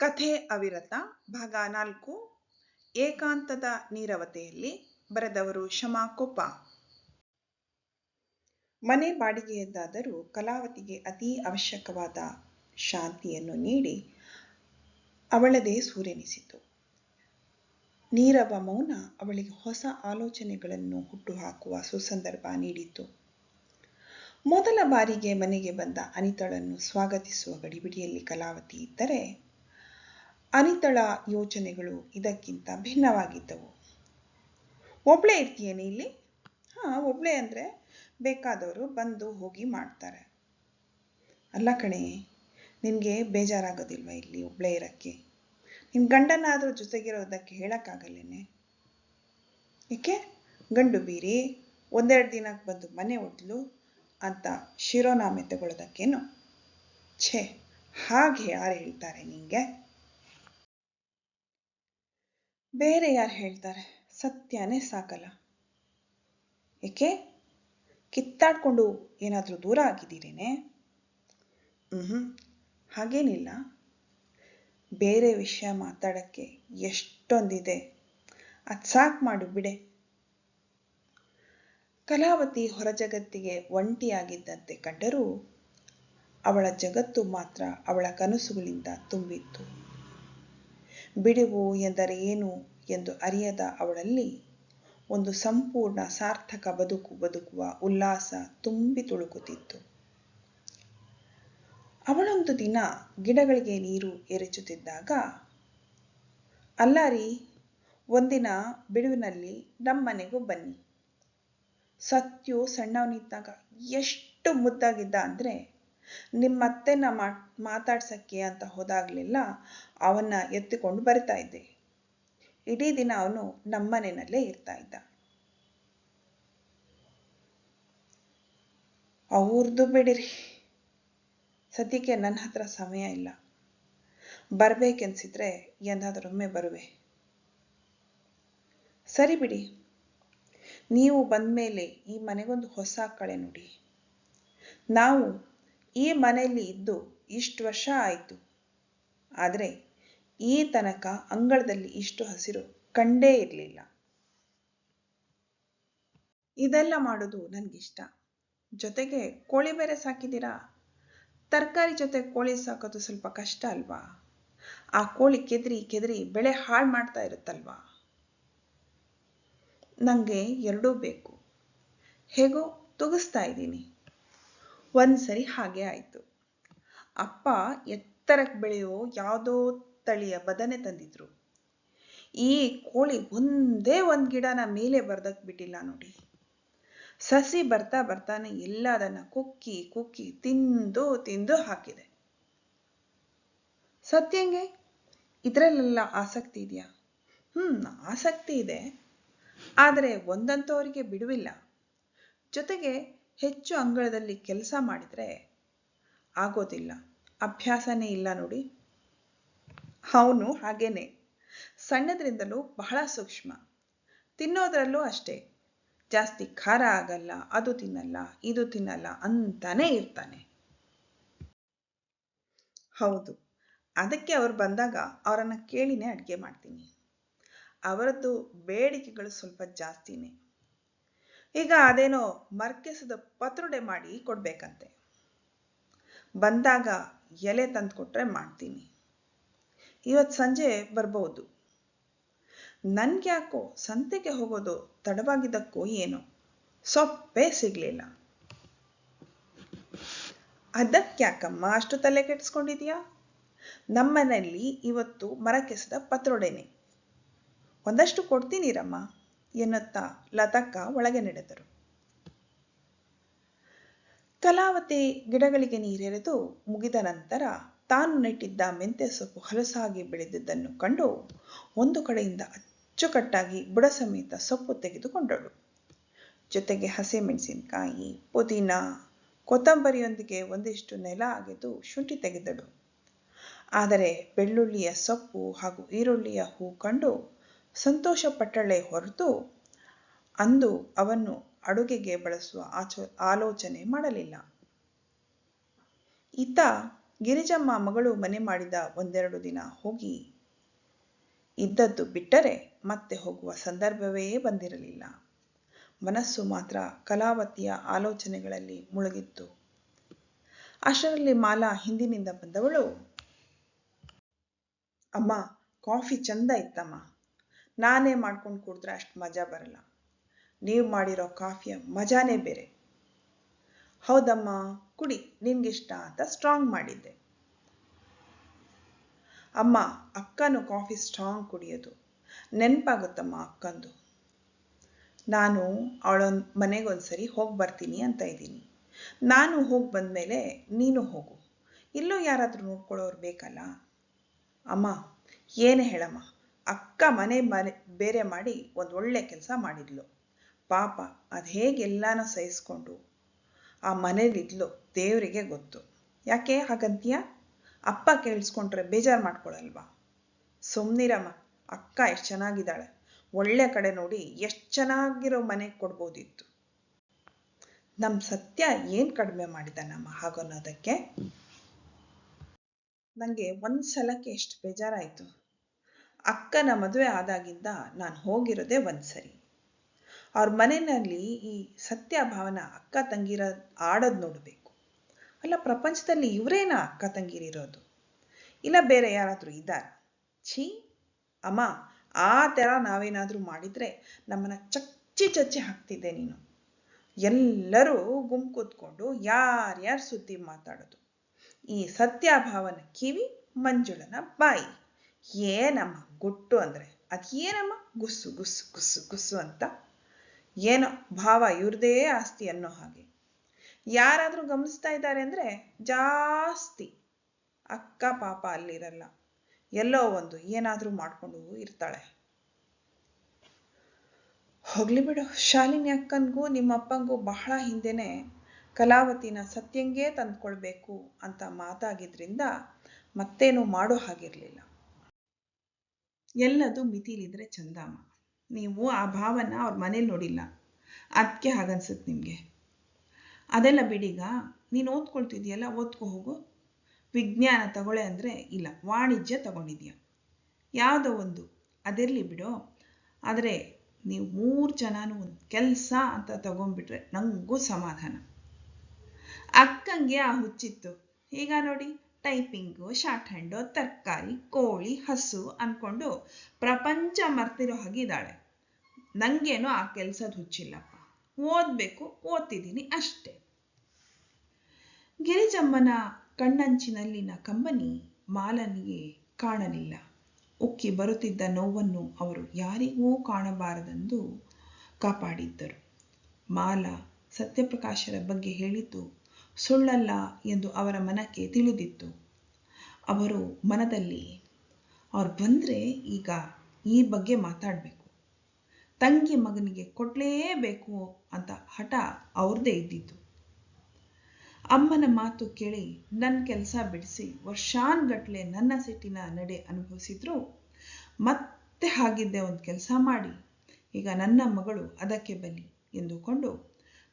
ಕಥೆ ಅವಿರತ, ಭಾಗ ನಾಲ್ಕು, ಏಕಾಂತದ ನೀರವತೆಯಲ್ಲಿ ಬರೆದವರು ಶಮಾ ಕೊಪ್ಪ. ಮನೆ ಬಾಡಿಗೆಯದ್ದಾದರೂ ಕಲಾವತಿಗೆ ಅತಿ ಅವಶ್ಯಕವಾದ ಶಾಂತಿಯನ್ನು ನೀಡಿ ಅವಳದೇ ಸೂರ್ಯನಿಸಿತು ನೀರವ ಮೌನ ಅವಳಿಗೆ ಹೊಸ ಆಲೋಚನೆಗಳನ್ನು ಹುಟ್ಟುಹಾಕುವ ಸುಸಂದರ್ಭ ನೀಡಿತು ಮೊದಲ ಬಾರಿಗೆ ಮನೆಗೆ ಬಂದ ಅನಿತಳನ್ನು ಸ್ವಾಗತಿಸುವ ಗಡಿಬಿಡಿಯಲ್ಲಿ ಕಲಾವತಿ ಇದ್ದರೆ ಅನಿತಳ ಯೋಚನೆಗಳು ಇದಕ್ಕಿಂತ ಭಿನ್ನವಾಗಿದ್ದವು. ಒಬ್ಳೇ ಇರ್ತೀಯೇನೆ ಇಲ್ಲಿ? ಹಾಂ, ಒಬ್ಳೆ ಅಂದರೆ ಬೇಕಾದವರು ಬಂದು ಹೋಗಿ ಮಾಡ್ತಾರೆ. ಅಲ್ಲ ಕಣೆ, ನಿನಗೆ ಬೇಜಾರಾಗೋದಿಲ್ವ ಇಲ್ಲಿ ಒಬ್ಳೆ ಇರೋಕ್ಕೆ? ನಿಮ್ ಗಂಡನಾದರೂ ಜೊತೆಗಿರೋದಕ್ಕೆ ಹೇಳೋಕ್ಕಾಗಲ್ಲೇನೆ? ಏಕೆ? ಗಂಡು ಬೀರಿ, ಒಂದೆರಡು ದಿನಕ್ಕೆ ಬಂದು ಮನೆ ಒಡ್ಲು ಅಂತ ಶಿರೋನಾಮೆ ತಗೊಳ್ಳೋದಕ್ಕೇನು? ಛೇ, ಹಾಗೆ ಯಾರು ಹೇಳ್ತಾರೆ ನಿಂಗೆ? ಬೇರೆ ಯಾರು ಹೇಳ್ತಾರೆ? ಸತ್ಯನೇ ಸಾಕಲ್ಲ. ಏಕೆ? ಕಿತ್ತಾಡ್ಕೊಂಡು ಏನಾದರೂ ದೂರ ಆಗಿದ್ದೀರೇನೆ? ಹ್ಞೂ ಹಾಗೇನಿಲ್ಲ. ಬೇರೆ ವಿಷಯ ಮಾತಾಡೋಕ್ಕೆ ಎಷ್ಟೊಂದಿದೆ. ಅದು ಸಾಕು ಮಾಡು, ಬಿಡೆ. ಕಲಾವತಿ ಹೊರ ಜಗತ್ತಿಗೆ ಒಂಟಿಯಾಗಿದ್ದಂತೆ ಕಂಡರೂ ಅವಳ ಜಗತ್ತು ಮಾತ್ರ ಅವಳ ಕನಸುಗಳಿಂದ ತುಂಬಿತ್ತು. ಬಿಡುವು ಎಂದರೆ ಏನು ಎಂದು ಅರಿಯದ ಅವಳಲ್ಲಿ ಒಂದು ಸಂಪೂರ್ಣ ಸಾರ್ಥಕ ಬದುಕು ಬದುಕುವ ಉಲ್ಲಾಸ ತುಂಬಿ ತುಳುಕುತ್ತಿತ್ತು. ಅವಳೊಂದು ದಿನ ಗಿಡಗಳಿಗೆ ನೀರು ಎರಚುತ್ತಿದ್ದಾಗ, ಅಲ್ಲಾರಿ, ಒಂದಿನ ಬಿಡುವಿನಲ್ಲಿ ನಮ್ಮನೆಗೂ ಬನ್ನಿ. ಸತ್ಯು ಸಣ್ಣವನಿದ್ದಾಗ ಎಷ್ಟು ಮುದ್ದಾಗಿದ್ದ ಅಂದರೆ ನಿಮ್ಮತ್ತೆನ ಮಾ ಮಾತಾಡ್ಸಕ್ಕೆ ಅಂತ ಹೋದಾಗ್ಲೆಲ್ಲ, ಅವನ್ನ ಎತ್ತಿಕೊಂಡು ಬರ್ತಾ ಇದ್ದೆ. ಇಡೀ ದಿನ ಅವನು ನಮ್ಮನೆಯಲ್ಲೇ ಇರ್ತಾ ಇದ್ದ. ಅವ್ರದ್ದು ಬಿಡಿರಿ. ಸದ್ಯಕ್ಕೆ ನನ್ನ ಹತ್ರ ಸಮಯ ಇಲ್ಲ. ಬರ್ಬೇಕೆನ್ಸಿದ್ರೆ ಎಂದಾದರೊಮ್ಮೆ ಬರುವೆ. ಸರಿ ಬಿಡಿ. ನೀವು ಬಂದಮೇಲೆ ಈ ಮನೆಗೊಂದು ಹೊಸ ಕಳೆ ನೋಡಿ. ನಾವು ಈ ಮನೆಯಲ್ಲಿ ಇದ್ದು ಇಷ್ಟು ವರ್ಷ ಆಯಿತು. ಆದರೆ ಈ ತನಕ ಅಂಗಳದಲ್ಲಿ ಇಷ್ಟು ಹಸಿರು ಕಂಡೇ ಇರಲಿಲ್ಲ. ಇದೆಲ್ಲ ಮಾಡೋದು ನನಗಿಷ್ಟ. ಜೊತೆಗೆ ಕೋಳಿ ಬೇರೆ ಸಾಕಿದ್ದೀರಾ? ತರಕಾರಿ ಜೊತೆ ಕೋಳಿ ಸಾಕೋದು ಸ್ವಲ್ಪ ಕಷ್ಟ ಅಲ್ವಾ? ಆ ಕೋಳಿ ಕೆದರಿ ಕೆದರಿ ಬೆಳೆ ಹಾಳು ಮಾಡ್ತಾ ಇರುತ್ತಲ್ವಾ? ನನಗೆ ಎರಡೂ ಬೇಕು. ಹೇಗೋ ತುಗಿಸ್ತಾ ಇದ್ದೀನಿ. ಒಂದ್ಸರಿ ಹಾಗೆ ಆಯ್ತು. ಅಪ್ಪ ಎತ್ತರಕ್ಕೆ ಬೆಳೆಯೋ ಯಾವುದೋ ತಳಿಯ ಬದನೆ ತಂದಿದ್ರು. ಈ ಕೋಳಿ ಒಂದೇ ಒಂದು ಗಿಡನ ಮೇಲೆ ಬರ್ದಕ್ ಬಿಟ್ಟಿಲ್ಲ ನೋಡಿ. ಸಸಿ ಬರ್ತಾ ಬರ್ತಾನೆ ಎಲ್ಲ ಅದನ್ನ ಕುಕ್ಕಿ ಕುಕ್ಕಿ ತಿಂದು ತಿಂದು ಹಾಕಿದೆ. ಸತ್ಯಂಗೆ ಇದರಲ್ಲೆಲ್ಲ ಆಸಕ್ತಿ ಇದೆಯಾ? ಹ್ಮ್, ಆಸಕ್ತಿ ಇದೆ. ಆದರೆ ಒಂದಂತವರಿಗೆ ಬಿಡುವಿಲ್ಲ. ಜೊತೆಗೆ ಹೆಚ್ಚು ಅಂಗಳದಲ್ಲಿ ಕೆಲಸ ಮಾಡಿದರೆ ಆಗೋದಿಲ್ಲ. ಅಭ್ಯಾಸನೇ ಇಲ್ಲ ನೋಡಿ. ಅವನು ಹಾಗೇನೆ. ಸಣ್ಣದ್ರಿಂದಲೂ ಬಹಳ ಸೂಕ್ಷ್ಮ. ತಿನ್ನೋದ್ರಲ್ಲೂ ಅಷ್ಟೇ. ಜಾಸ್ತಿ ಖಾರ ಆಗಲ್ಲ, ಅದು ತಿನ್ನಲ್ಲ, ಇದು ತಿನ್ನಲ್ಲ ಅಂತಾನೆ ಇರ್ತಾನೆ. ಹೌದು, ಅದಕ್ಕೆ ಅವ್ರು ಬಂದಾಗ ಅವರನ್ನು ಕೇಳಿನೇ ಅಡುಗೆ ಮಾಡ್ತೀನಿ. ಅವರದ್ದು ಬೇಡಿಕೆಗಳು ಸ್ವಲ್ಪ ಜಾಸ್ತಿನೇ. ಈಗ ಅದೇನೋ ಮರ್ಕೆಸದ ಪತ್ರೊಡೆ ಮಾಡಿ ಕೊಡ್ಬೇಕಂತೆ. ಬಂದಾಗ ಎಲೆ ತಂದು ಕೊಟ್ರೆ ಮಾಡ್ತೀನಿ. ಇವತ್ತು ಸಂಜೆ ಬರ್ಬೋದು. ನನ್ಗ್ಯಾಕೋ ಸಂತೆಗೆ ಹೋಗೋದು ತಡವಾಗಿದ್ದಕ್ಕೋ ಏನೋ. ಸೊಪ್ಪೇ ಸಿಗ್ಲಿಲ್ಲ. ಅದಕ್ಕ್ಯಾಕಮ್ಮ ಅಷ್ಟು ತಲೆ ಕೆಡಿಸ್ಕೊಂಡಿದ್ಯಾ? ನಮ್ಮನೆಯಲ್ಲಿ ಇವತ್ತು ಮರಕೆಸದ ಪತ್ರೊಡೆನೆ. ಒಂದಷ್ಟು ಕೊಡ್ತೀನಿರಮ್ಮ ಎನ್ನುತ್ತಾ ಲತಕ್ಕ ಒಳಗೆ ನಡೆದರು. ಕಲಾವತಿ ಗಿಡಗಳಿಗೆ ನೀರೆರೆದು ಮುಗಿದ ನಂತರ ತಾನು ನೆಟ್ಟಿದ್ದ ಮೆಂತ್ಯ ಸೊಪ್ಪು ಹಲಸಾಗಿ ಬೆಳೆದಿದ್ದನ್ನು ಕಂಡು ಒಂದು ಕಡೆಯಿಂದ ಅಚ್ಚುಕಟ್ಟಾಗಿ ಬುಡ ಸಮೇತ ಸೊಪ್ಪು ತೆಗೆದುಕೊಂಡಳು. ಜೊತೆಗೆ ಹಸಿಮೆಣಸಿನಕಾಯಿ, ಪುದೀನ, ಕೊತ್ತಂಬರಿಯೊಂದಿಗೆ ಒಂದಿಷ್ಟು ನೆಲ ಅಗೆದು ಶುಂಠಿ ತೆಗೆದಳು. ಆದರೆ ಬೆಳ್ಳುಳ್ಳಿಯ ಸೊಪ್ಪು ಹಾಗೂ ಈರುಳ್ಳಿಯ ಹೂ ಕಂಡು ಸಂತೋಷಪಟ್ಟಳೆ ಹೊರತು ಅಂದು ಅವನ್ನು ಅಡುಗೆಗೆ ಬಳಸುವ ಆಚೋ, ಆಲೋಚನೆ ಮಾಡಲಿಲ್ಲ. ಈತ ಗಿರಿಜಮ್ಮ ಮಗಳು ಮನೆ ಮಾಡಿದ ಒಂದೆರಡು ದಿನ ಹೋಗಿ ಇದ್ದದ್ದು ಬಿಟ್ಟರೆ ಮತ್ತೆ ಹೋಗುವ ಸಂದರ್ಭವೇ ಬಂದಿರಲಿಲ್ಲ. ಮನಸ್ಸು ಮಾತ್ರ ಕಲಾವತಿಯ ಆಲೋಚನೆಗಳಲ್ಲಿ ಮುಳುಗಿತ್ತು. ಅಷ್ಟರಲ್ಲಿ ಮಾಲಾ ಹಿಂದಿನಿಂದ ಬಂದವಳು, ಅಮ್ಮ, ಕಾಫಿ ಚಂದ ಇತ್ತಮ್ಮ. ನಾನೇ ಮಾಡ್ಕೊಂಡು ಕುಡಿದ್ರೆ ಅಷ್ಟು ಮಜಾ ಬರಲ್ಲ. ನೀವು ಮಾಡಿರೋ ಕಾಫಿಯ ಮಜಾನೇ ಬೇರೆ. ಹೌದಮ್ಮ, ಕುಡಿ, ನಿನ್ಗಿಷ್ಟ ಅಂತ ಸ್ಟ್ರಾಂಗ್ ಮಾಡಿದ್ದೆ. ಅಮ್ಮ, ಅಕ್ಕನು ಕಾಫಿ ಸ್ಟ್ರಾಂಗ್ ಕುಡಿಯೋದು. ನೆನಪಾಗುತ್ತಮ್ಮ ಅಕ್ಕಂದು. ನಾನು ಅವಳ ಮನೆಗೊಂದ್ಸರಿ ಹೋಗಿ ಬರ್ತೀನಿ ಅಂತ ಇದ್ದೀನಿ. ನಾನು ಹೋಗಿ ಬಂದಮೇಲೆ ನೀನು ಹೋಗು. ಇಲ್ಲೂ ಯಾರಾದರೂ ನೋಡ್ಕೊಳ್ಳೋರು ಬೇಕಲ್ಲ? ಅಮ್ಮ, ಏನು ಹೇಳಮ್ಮ. ಅಕ್ಕ ಮನೆ ಮನೆ ಬೇರೆ ಮಾಡಿ ಒಂದು ಒಳ್ಳೆ ಕೆಲಸ ಮಾಡಿದ್ಲು. ಪಾಪ ಅದು ಹೇಗೆ ಎಲ್ಲಾನು ಸಹಿಸ್ಕೊಂಡು ಆ ಮನೇಲಿದ್ಲು ದೇವರಿಗೆ ಗೊತ್ತು. ಯಾಕೆ ಹಾಗಂತೀಯ? ಅಪ್ಪ ಕೇಳಿಸ್ಕೊಂಡ್ರೆ ಬೇಜಾರು ಮಾಡ್ಕೊಳಲ್ವಾ? ಸುಮ್ನಿರಮ್ಮ, ಅಕ್ಕ ಎಷ್ಟು ಚೆನ್ನಾಗಿದ್ದಾಳೆ. ಒಳ್ಳೆ ಕಡೆ ನೋಡಿ ಎಷ್ಟು ಚೆನ್ನಾಗಿರೋ ಮನೆ ಕೊಡ್ಬೋದಿತ್ತು. ನಮ್ಮ ಸತ್ಯ ಏನು ಕಡಿಮೆ ಮಾಡಿದಾನಮ್ಮ ಹಾಗನ್ನೋದಕ್ಕೆ? ನನಗೆ ಒಂದು ಸಲಕ್ಕೆ ಎಷ್ಟು ಬೇಜಾರಾಯಿತು. ಅಕ್ಕನ ಮದುವೆ ಆದಾಗಿಂದ ನಾನು ಹೋಗಿರೋದೇ ಒಂದು ಸರಿ. ಅವ್ರ ಮನೆಯಲ್ಲಿ ಈ ಸತ್ಯ ಭಾವನ ಅಕ್ಕ ತಂಗಿರ ಆಡೋದು ನೋಡಬೇಕು. ಅಲ್ಲ, ಪ್ರಪಂಚದಲ್ಲಿ ಇವರೇನ ಅಕ್ಕ ತಂಗಿರಿರೋದು? ಇಲ್ಲ, ಬೇರೆ ಯಾರಾದರೂ ಇದ್ದಾರ? ಛೀ, ಅಮ್ಮ, ಆ ಥರ ನಾವೇನಾದರೂ ಮಾಡಿದರೆ ನಮ್ಮನ್ನು ಚಚ್ಚಿ ಚಚ್ಚಿ ಹಾಕ್ತಿದ್ದೆ ನೀನು. ಎಲ್ಲರೂ ಗುಂಪು ಕೂತ್ಕೊಂಡು ಯಾರ್ಯಾರು ಸುದ್ದಿ ಮಾತಾಡೋದು? ಈ ಸತ್ಯ ಭಾವನ ಕಿವಿ, ಮಂಜುಳನ ಬಾಯಿ. ಏನಮ್ಮ ಗುಟ್ಟು ಅಂದರೆ? ಅದೇನಮ್ಮ ಗುಸ್ಸು ಗುಸ್ಸು ಗುಸ್ಸು ಗುಸ್ಸು ಅಂತ. ಏನೋ ಭಾವ, ಇವ್ರದೇ ಆಸ್ತಿ ಅನ್ನೋ ಹಾಗೆ. ಯಾರಾದರೂ ಗಮನಿಸ್ತಾ ಇದ್ದಾರೆ ಅಂದರೆ ಜಾಸ್ತಿ ಅಕ್ಕ ಪಾಪ ಅಲ್ಲಿರಲ್ಲ. ಎಲ್ಲೋ ಒಂದು ಏನಾದರೂ ಮಾಡಿಕೊಂಡು ಇರ್ತಾಳೆ. ಹೋಗ್ಲಿ ಬಿಡು. ಶಾಲಿನಿ ಅಕ್ಕನಿಗೂ ನಿಮ್ಮ ಅಪ್ಪಂಗೂ ಬಹಳ ಹಿಂದೆನೆ ಕಲಾವತಿನ ಸತ್ಯಂಗೇ ತಂದ್ಕೊಳ್ಬೇಕು ಅಂತ ಮಾತಾಗಿದ್ರಿಂದ ಮತ್ತೇನು ಮಾಡೋ ಹಾಗಿರಲಿಲ್ಲ. ಎಲ್ಲದು ಮಿತಿಲಿದ್ರೆ ಚಂದಮ್ಮ ನೀವು ಆ ಭಾವನ ಅವ್ರ ಮನೇಲಿ ನೋಡಿಲ್ಲ. ಅದಕ್ಕೆ ಹಾಗನ್ಸುತ್ತೆ ನಿಮಗೆ. ಅದೆಲ್ಲ ಬಿಡೀಗ ನೀನು ಓದ್ಕೊಳ್ತಿದ್ಯಲ್ಲ ಓದ್ಕೊ ಹೋಗು. ವಿಜ್ಞಾನ ತಗೊಳ್ಳೆ ಅಂದರೆ ಇಲ್ಲ, ವಾಣಿಜ್ಯ ತಗೊಂಡಿದ್ಯಾ. ಯಾವುದೋ ಒಂದು, ಅದಿರಲಿ ಬಿಡು. ಆದರೆ ನೀವು ಮೂರು ಜನನೂ ಒಂದು ಕೆಲಸ ಅಂತ ತಗೊಂಡ್ಬಿಟ್ರೆ ನನಗೂ ಸಮಾಧಾನ. ಅಕ್ಕಂಗೆ ಆ ಹುಚ್ಚಿತ್ತು. ಈಗ ನೋಡಿ ಟೈಪಿಂಗು ಶಾರ್ಟ್ ಹ್ಯಾಂಡು ತರಕಾರಿ, ಕೋಳಿ, ಹಸು ಅಂದ್ಕೊಂಡು ಪ್ರಪಂಚ ಮರ್ತಿರೋ ಹಾಗಿದ್ದಾಳೆ ನನಗೇನೋ ಆ ಕೆಲಸದ ಹುಚ್ಚಿಲ್ಲಪ್ಪ. ಓದಬೇಕು, ಓದ್ತಿದ್ದೀನಿ ಅಷ್ಟೇ. ಗಿರಿಜಮ್ಮನ ಕಣ್ಣಂಚಿನಲ್ಲಿನ ಕಂಬನಿ ಮಾಲನಿಗೆ ಕಾಣಲಿಲ್ಲ. ಉಕ್ಕಿ ಬರುತ್ತಿದ್ದ ನೋವನ್ನು ಅವರು ಯಾರಿಗೂ ಕಾಣಬಾರದೆಂದು ಕಾಪಾಡಿದ್ದರು. ಮಾಲ ಸತ್ಯಪ್ರಕಾಶರ ಬಗ್ಗೆ ಹೇಳಿದ್ದು ಸುಳ್ಳಲ್ಲ ಎಂದು ಅವರ ಮನಕ್ಕೆ ತಿಳಿದಿತ್ತು. ಅವರು ಮನದಲ್ಲಿ, ಅವ್ರು ಬಂದರೆ ಈಗ ಈ ಬಗ್ಗೆ ಮಾತಾಡಬೇಕು. ತಂಗಿ ಮಗನಿಗೆ ಕೊಡಲೇಬೇಕು ಅಂತ ಹಠ ಅವ್ರದ್ದೇ ಇದ್ದಿತ್ತು. ಅಮ್ಮನ ಮಾತು ಕೇಳಿ ನನ್ನ ಕೆಲಸ ಬಿಡಿಸಿ ವರ್ಷಾನ್ಗಟ್ಲೆ ನನ್ನ ಸಿಟ್ಟಿನ ನಡೆ ಅನುಭವಿಸಿದ್ರು. ಮತ್ತೆ ಹಾಗಿದ್ದೆ ಒಂದು ಕೆಲಸ ಮಾಡಿ, ಈಗ ನನ್ನ ಮಗಳು ಅದಕ್ಕೆ ಬಲಿ ಎಂದುಕೊಂಡು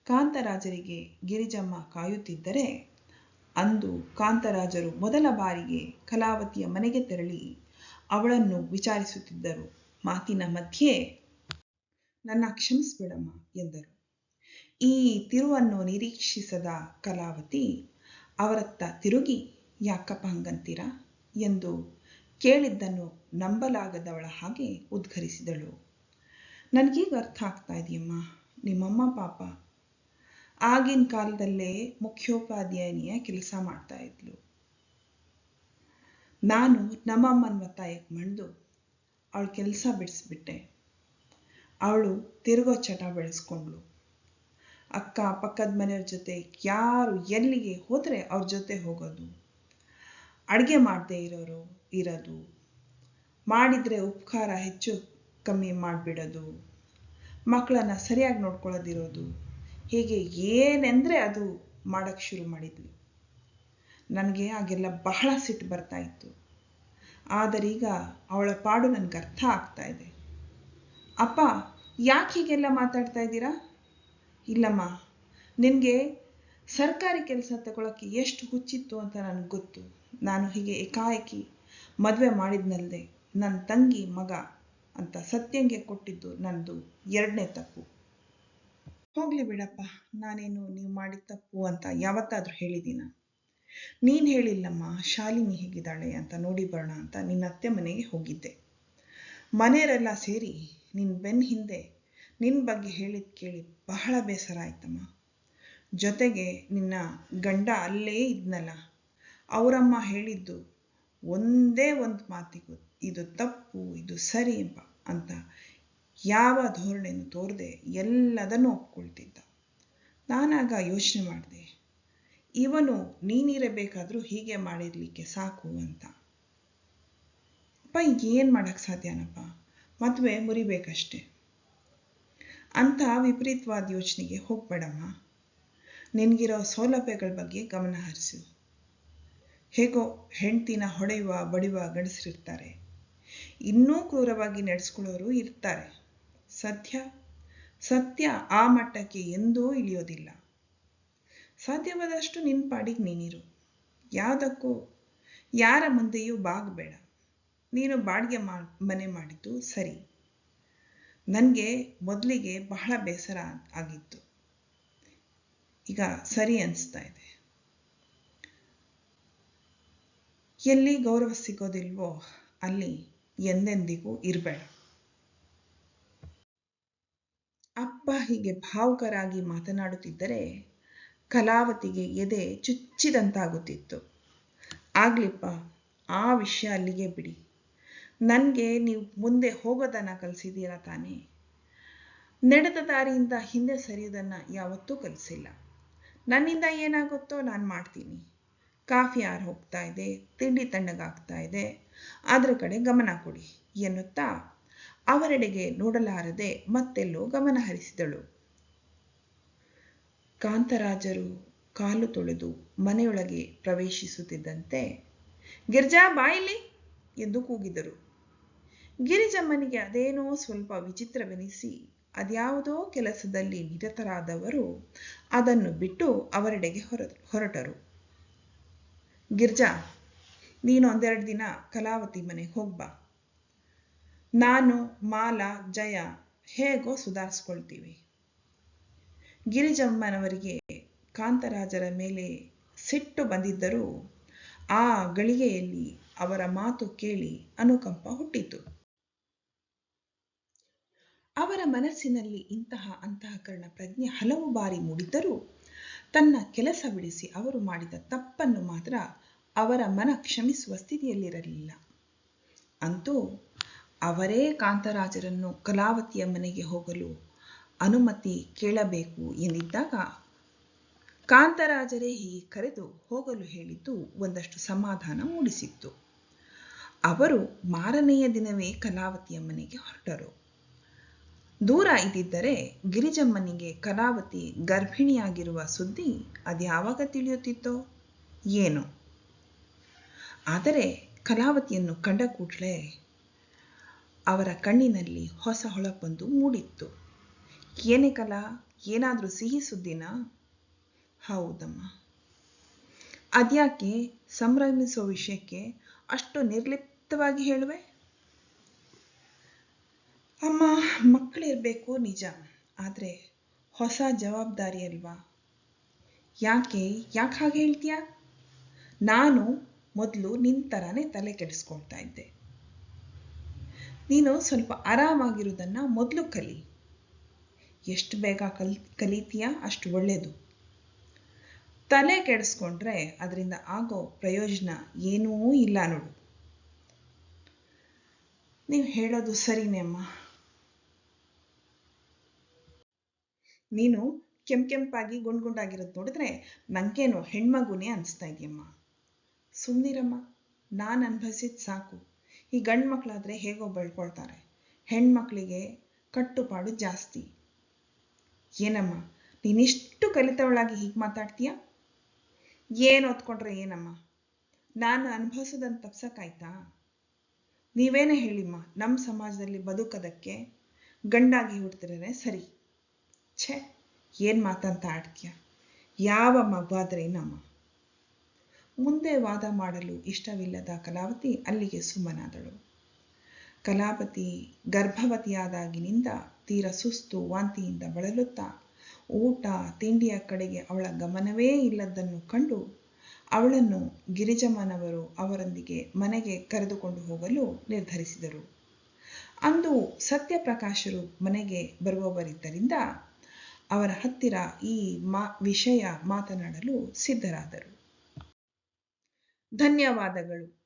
ಕಾಂತರಾಜರಿಗೆ ಗಿರಿಜಮ್ಮ ಕಾಯುತ್ತಿದ್ದರೆ, ಅಂದು ಕಾಂತರಾಜರು ಮೊದಲ ಬಾರಿಗೆ ಕಲಾವತಿಯ ಮನೆಗೆ ತೆರಳಿ ಅವಳನ್ನು ವಿಚಾರಿಸುತ್ತಿದ್ದರು. ಮಾತಿನ ಮಧ್ಯೆ, ನನ್ನ ಕ್ಷಮಿಸ್ಬಿಡಮ್ಮ ಎಂದರು. ಈ ತಿರುವನ್ನು ನಿರೀಕ್ಷಿಸದ ಕಲಾವತಿ, ಅವರತ್ತ ತಿರುಗಿ ಯಾಕಪ್ಪ ಹಂಗಂತೀರಾ? ಎಂದು ಕೇಳಿದ್ದನ್ನು ನಂಬಲಾಗದವಳ ಹಾಗೆ ಉದ್ಘರಿಸಿದಳು. ನನಗೀಗ ಅರ್ಥ ಆಗ್ತಾ ಇದೆಯಮ್ಮ. ನಿಮ್ಮಮ್ಮ ಪಾಪ ಆಗಿನ ಕಾಲದಲ್ಲೇ ಮುಖ್ಯೋಪಾಧ್ಯಾಯಿನಿಯ ಕೆಲಸ ಮಾಡ್ತಾ ಇದ್ಲು. ನಾನು ನಮ್ಮಮ್ಮನ ಒತ್ತಾಯಕ್ಕೆ ಮಣಿದು ಅವಳ ಕೆಲಸ ಬಿಡಿಸ್ಬಿಟ್ಟೆ. ಅವಳು ತಿರುಗೋ ಚಟ ಬೆಳೆಸ್ಕೊಂಡ್ಳು. ಅಕ್ಕ ಪಕ್ಕದ ಮನೆಯವ್ರ ಜೊತೆ ಯಾರು ಎಲ್ಲಿಗೆ ಹೋದರೆ ಅವ್ರ ಜೊತೆ ಹೋಗೋದು. ಅಡುಗೆ ಮಾಡದೇ ಇರೋರು ಇರೋದು. ಮಾಡಿದರೆ ಉಪಕಾರ ಹೆಚ್ಚು ಕಮ್ಮಿ ಮಾಡಿಬಿಡೋದು. ಮಕ್ಕಳನ್ನ ಸರಿಯಾಗಿ ನೋಡ್ಕೊಳ್ಳೋದಿರೋದು. ಹೀಗೆ ಏನೆಂದರೆ ಅದು ಮಾಡೋಕ್ಕೆ ಶುರು ಮಾಡಿದ್ವಿ. ನನಗೆ ಆಗೆಲ್ಲ ಬಹಳ ಸಿಟ್ಟು ಬರ್ತಾ ಇತ್ತು. ಆದರೀಗ ಅವಳ ಪಾಡು ನನಗೆ ಅರ್ಥ ಆಗ್ತಾ ಇದೆ. ಅಪ್ಪ, ಯಾಕೆ ಹೀಗೆಲ್ಲ ಮಾತಾಡ್ತಾ ಇದ್ದೀರಾ? ಇಲ್ಲಮ್ಮ, ನಿನಗೆ ಸರ್ಕಾರಿ ಕೆಲಸ ತಗೊಳಕ್ಕೆ ಎಷ್ಟು ಹುಚ್ಚಿತ್ತು ಅಂತ ನನಗೆ ಗೊತ್ತು. ನಾನು ಹೀಗೆ ಏಕಾಏಕಿ ಮದುವೆ ಮಾಡಿದ್ನಲ್ಲದೆ ನನ್ನ ತಂಗಿ ಮಗ ಅಂತ ಸತ್ಯಂಗೆ ಕೊಟ್ಟಿದ್ದು ನಂದು ಎರಡನೇ ತಪ್ಪು. ಹೋಗ್ಲಿ ಬಿಡಪ್ಪ, ನಾನೇನು ನೀವು ಮಾಡಿದ ತಪ್ಪು ಅಂತ ಯಾವತ್ತಾದ್ರೂ ಹೇಳಿದ್ದೀನ ನೀನು ಹೇಳಿಲ್ಲಮ್ಮ, ಶಾಲಿನಿ ಹೇಗಿದ್ದಾಳೆ ಅಂತ ನೋಡಿ ಬರೋಣ ಅಂತ ನಿನ್ನ ಅತ್ತೆ ಮನೆಗೆ ಹೋಗಿದ್ದೆ. ಮನೆಯವರೆಲ್ಲ ಸೇರಿ ನಿನ್ನ ಬೆನ್ನ ಹಿಂದೆ ನಿನ್ನ ಬಗ್ಗೆ ಹೇಳಿದ್ ಕೇಳಿ ಬಹಳ ಬೇಸರ ಆಯ್ತಮ್ಮ. ಜೊತೆಗೆ ನಿನ್ನ ಗಂಡ ಅಲ್ಲೇ ಇದ್ನಲ್ಲ, ಅವರಮ್ಮ ಹೇಳಿದ್ದು ಒಂದೇ ಒಂದು ಮಾತಿಗೂ, ಇದು ತಪ್ಪು, ಇದು ಸರಿ ಅಂತ ಯಾವ ಧೋರಣೆಯನ್ನು ತೋರದೆ ಎಲ್ಲದನ್ನು ಒಪ್ಕೊಳ್ತಿದ್ದ. ನಾನಾಗ ಯೋಚನೆ ಮಾಡಿದೆ, ಇವನು ನೀನಿರಬೇಕಾದ್ರೂ ಹೀಗೆ ಮಾಡಿರ್ಲಿಕ್ಕೆ ಸಾಕು ಅಂತ. ಅಪ್ಪ ಏನು ಮಾಡೋಕ್ಕೆ ಸಾಧ್ಯನಪ್ಪ? ಮದುವೆ ಮುರಿಬೇಕಷ್ಟೆ. ಅಂಥ ವಿಪರೀತವಾದ ಯೋಚನೆಗೆ ಹೋಗ್ಬೇಡಮ್ಮ. ನಿನಗಿರೋ ಸೌಲಭ್ಯಗಳ ಬಗ್ಗೆ ಗಮನ ಹರಿಸು. ಹೇಗೋ ಹೆಂಡ್ತಿನ ಹೊಡೆಯುವ, ಬಡಿಯುವ ಗಂಡಸರಿರ್ತಾರೆ. ಇನ್ನೂ ಕ್ರೂರವಾಗಿ ನಡೆಸ್ಕೊಳ್ಳೋರು ಇರ್ತಾರೆ. ಸತ್ಯ ಸತ್ಯ ಆ ಮಟ್ಟಕ್ಕೆ ಎಂದೂ ಇಳಿಯೋದಿಲ್ಲ. ಸಾಧ್ಯವಾದಷ್ಟು ನಿನ್ನ ಪಾಡಿಗೆ ನೀನಿರು. ಯಾವುದಕ್ಕೂ, ಯಾರ ಮುಂದೆಯೂ ಬಾಗಬೇಡ. ನೀನು ಬಾಡಿಗೆ ಮಾ, ಮನೆ ಮಾಡಿದ್ದು ಸರಿ. ನನಗೆ ಮೊದಲಿಗೆ ಬಹಳ ಬೇಸರ ಆಗಿತ್ತು. ಈಗ ಸರಿ ಅನಿಸ್ತಾ ಇದೆ. ಎಲ್ಲಿ ಗೌರವ ಸಿಗೋದಿಲ್ವೋ ಅಲ್ಲಿ ಎಂದೆಂದಿಗೂ ಇರಬೇಡ. ಅಪ್ಪ ಹೀಗೆ ಭಾವುಕರಾಗಿ ಮಾತನಾಡುತ್ತಿದ್ದರೆ ಕಲಾವತಿಗೆ ಎದೆ ಚುಚ್ಚಿದಂತಾಗುತ್ತಿತ್ತು. ಆಗ್ಲಿಪ್ಪ, ಆ ವಿಷಯ ಅಲ್ಲಿಗೆ ಬಿಡಿ. ನನಗೆ ನೀವು ಮುಂದೆ ಹೋಗೋದನ್ನ ಕಲಿಸಿದ್ದೀರಾ ತಾನೇ? ನಡೆದ ದಾರಿಯಿಂದ ಹಿಂದೆ ಸರಿಯೋದನ್ನು ಯಾವತ್ತೂ ಕಲಿಸಿಲ್ಲ. ನನ್ನಿಂದ ಏನಾಗುತ್ತೋ ನಾನು ಮಾಡ್ತೀನಿ. ಕಾಫಿ ಆರು ಹೋಗ್ತಾ ಇದೆ, ತಿಂಡಿ ತಣ್ಣಗಾಗ್ತಾ ಇದೆ. ಅದರ ಕಡೆ ಗಮನ ಕೊಡಿ ಎನ್ನುತ್ತಾ ಅವರೆಡೆಗೆ ನೋಡಲಾರದೆ ಮತ್ತೆಲ್ಲೋ ಗಮನ ಹರಿಸಿದಳು ಕಾಂತರಾಜರು ಕಾಲು ತೊಳೆದು ಮನೆಯೊಳಗೆ ಪ್ರವೇಶಿಸುತ್ತಿದ್ದಂತೆ, ಗಿರ್ಜಾ ಬಾಯಿಲಿ ಎಂದು ಕೂಗಿದರು. ಗಿರಿಜಮ್ಮನಿಗೆ ಅದೇನೋ ಸ್ವಲ್ಪ ವಿಚಿತ್ರವೆನಿಸಿ, ಅದ್ಯಾವುದೋ ಕೆಲಸದಲ್ಲಿ ನಿರತರಾದವರು ಅದನ್ನು ಬಿಟ್ಟು ಅವರೆಡೆಗೆ ಹೊರ, ಹೊರಟರು. ಗಿರ್ಜಾ, ನೀನು ಒಂದೆರಡು ದಿನ ಕಲಾವತಿ ಮನೆಗೆ ಹೋಗ್ಬಾ. ನಾನು ಮಾಲ ಜಯ ಹೇಗೋ ಸುಧಾರಿಸ್ಕೊಳ್ತೀವಿ. ಗಿರಿಜಮ್ಮನವರಿಗೆ ಕಾಂತರಾಜರ ಮೇಲೆ ಸಿಟ್ಟು ಬಂದಿದ್ದರೂ ಆ ಗಳಿಗೆಯಲ್ಲಿ ಅವರ ಮಾತು ಕೇಳಿ ಅನುಕಂಪ ಹುಟ್ಟಿತು. ಅವರ ಮನಸ್ಸಿನಲ್ಲಿ ಇಂತಹ ಅಂತಃಕರಣ ಪ್ರಜ್ಞೆ ಹಲವು ಬಾರಿ ಮೂಡಿದ್ದರೂ ತನ್ನ ಕೆಲಸ ಬಿಡಿಸಿ ಅವರು ಮಾಡಿದ ತಪ್ಪನ್ನು ಮಾತ್ರ ಅವರ ಮನ ಕ್ಷಮಿಸುವ ಸ್ಥಿತಿಯಲ್ಲಿರಲಿಲ್ಲ. ಅಂತೂ ಅವರೇ ಕಾಂತರಾಜರನ್ನು ಕಲಾವತಿಯ ಮನೆಗೆ ಹೋಗಲು ಅನುಮತಿ ಕೇಳಬೇಕು ಎಂದಿದ್ದಾಗ ಕಾಂತರಾಜರೇ ಹೀಗೆ ಕರೆದು ಹೋಗಲು ಹೇಳಿದ್ದು ಒಂದಷ್ಟು ಸಮಾಧಾನ ಮೂಡಿಸಿತ್ತು. ಅವರು ಮಾರನೆಯ ದಿನವೇ ಕಲಾವತಿಯ ಮನೆಗೆ ಹೊರಟರು. ದೂರ ಇದ್ದಿದ್ದರೆ ಗಿರಿಜಮ್ಮನಿಗೆ ಕಲಾವತಿ ಗರ್ಭಿಣಿಯಾಗಿರುವ ಸುದ್ದಿ ಅದ್ಯಾವಾಗ ತಿಳಿಯುತ್ತಿತ್ತೋ ಏನು. ಆದರೆ ಕಲಾವತಿಯನ್ನು ಕಂಡ ಕೂಡಲೇ ಅವರ ಕಣ್ಣಿನಲ್ಲಿ ಹೊಸ ಹೊಳಪೊಂದು ಮೂಡಿತ್ತು. ಏನೇ ಕಲಾ, ಏನಾದರೂ ಸಿಹಿ ಸುದ್ದಿನ? ಹೌದಮ್ಮ. ಅದ್ಯಾಕೆ ಸಂಭ್ರಮಿಸೋ ವಿಷಯಕ್ಕೆ ಅಷ್ಟು ನಿರ್ಲಿಪ್ತವಾಗಿ ಹೇಳುವೆ? ಅಮ್ಮ, ಮಕ್ಕಳಿರಬೇಕು ನಿಜ, ಆದರೆ ಹೊಸ ಜವಾಬ್ದಾರಿ ಅಲ್ವಾ? ಯಾಕೆ ಯಾಕೆ ಹಾಗೆ ಹೇಳ್ತೀಯ? ನಾನು ಮೊದಲು ನಿನ್ನ ಥರನೇ ತಲೆ ಕೆಡಿಸ್ಕೊಳ್ತಾ ಇದ್ದೆ. ನೀನು ಸ್ವಲ್ಪ ಆರಾಮಾಗಿರೋದನ್ನು ಮೊದಲು ಕಲಿ. ಎಷ್ಟು ಬೇಗ ಕಲ್, ಕಲಿತೀಯ ಅಷ್ಟು ಒಳ್ಳೆಯದು ತಲೆ ಕೆಡಿಸ್ಕೊಂಡ್ರೆ ಅದರಿಂದ ಆಗೋ ಪ್ರಯೋಜನ ಏನೂ ಇಲ್ಲ ನೋಡು. ನೀವು ಹೇಳೋದು ಸರಿನೇ ಅಮ್ಮ. ನೀನು ಕೆಂಪ್ ಕೆಂಪಾಗಿ ಗುಂಡ್ ಗುಂಡಾಗಿರೋದು ನೋಡಿದ್ರೆ ನಂಗೇನು ಹೆಣ್ಮಗುನೇ ಅನಿಸ್ತಾ ಇದೆಯಮ್ಮ. ಸುಮ್ಮನಿರಮ್ಮ ನಾನು ಅನುಭವಿಸಿದ್ ಸಾಕು. ಈ ಗಂಡು ಮಕ್ಕಳಾದರೆ ಹೇಗೋ ಬೆಳ್ಕೊಳ್ತಾರೆ ಹೆಣ್ಮಕ್ಳಿಗೆ ಕಟ್ಟುಪಾಡು ಜಾಸ್ತಿ. ಏನಮ್ಮ, ನೀನಿಷ್ಟು ಕಲಿತವಳಾಗಿ ಹೀಗೆ ಮಾತಾಡ್ತೀಯ? ಏನು ಓದ್ಕೊಂಡ್ರೆ ಏನಮ್ಮ? ನಾನು ಅನುಭವಿಸೋದನ್ನು ತಪ್ಸಕ್ಕಾಯ್ತಾ ನೀವೇನೇ ಹೇಳಿಮ್ಮ ನಮ್ಮ ಸಮಾಜದಲ್ಲಿ ಬದುಕೋದಕ್ಕೆ ಗಂಡಾಗಿ ಹುಡ್ತಿರೇ ಸರಿ. ಛೇ, ಏನು ಮಾತಂತ ಆಡ್ತೀಯ? ಯಾವ ಮಗವಾದ್ರೆ ನಮ್ಮ ಮುಂದೆ ವಾದ ಮಾಡಲು ಇಷ್ಟವಿಲ್ಲದ ಕಲಾವತಿ ಅಲ್ಲಿಗೆ ಸುಮ್ಮನಾದಳು. ಕಲಾಪತಿ ಗರ್ಭವತಿಯಾದಾಗಿನಿಂದ ತೀರ ಸುಸ್ತು ವಾಂತಿಯಿಂದ ಬಳಲುತ್ತಾ, ಊಟ ತಿಂಡಿಯ ಕಡೆಗೆ ಅವಳ ಗಮನವೇ ಇಲ್ಲದನ್ನು ಕಂಡು ಅವಳನ್ನು ಗಿರಿಜಮ್ಮನವರು ಅವರೊಂದಿಗೆ ಮನೆಗೆ ಕರೆದುಕೊಂಡು ಹೋಗಲು ನಿರ್ಧರಿಸಿದರು. ಅಂದು ಸತ್ಯಪ್ರಕಾಶರು ಮನೆಗೆ ಬರುವವರಿದ್ದರಿಂದ ಅವರ ಹತ್ತಿರ ಈ ಮಾ, ವಿಷಯ ಮಾತನಾಡಲು ಸಿದ್ಧರಾದರು. ಧನ್ಯವಾದಗಳು.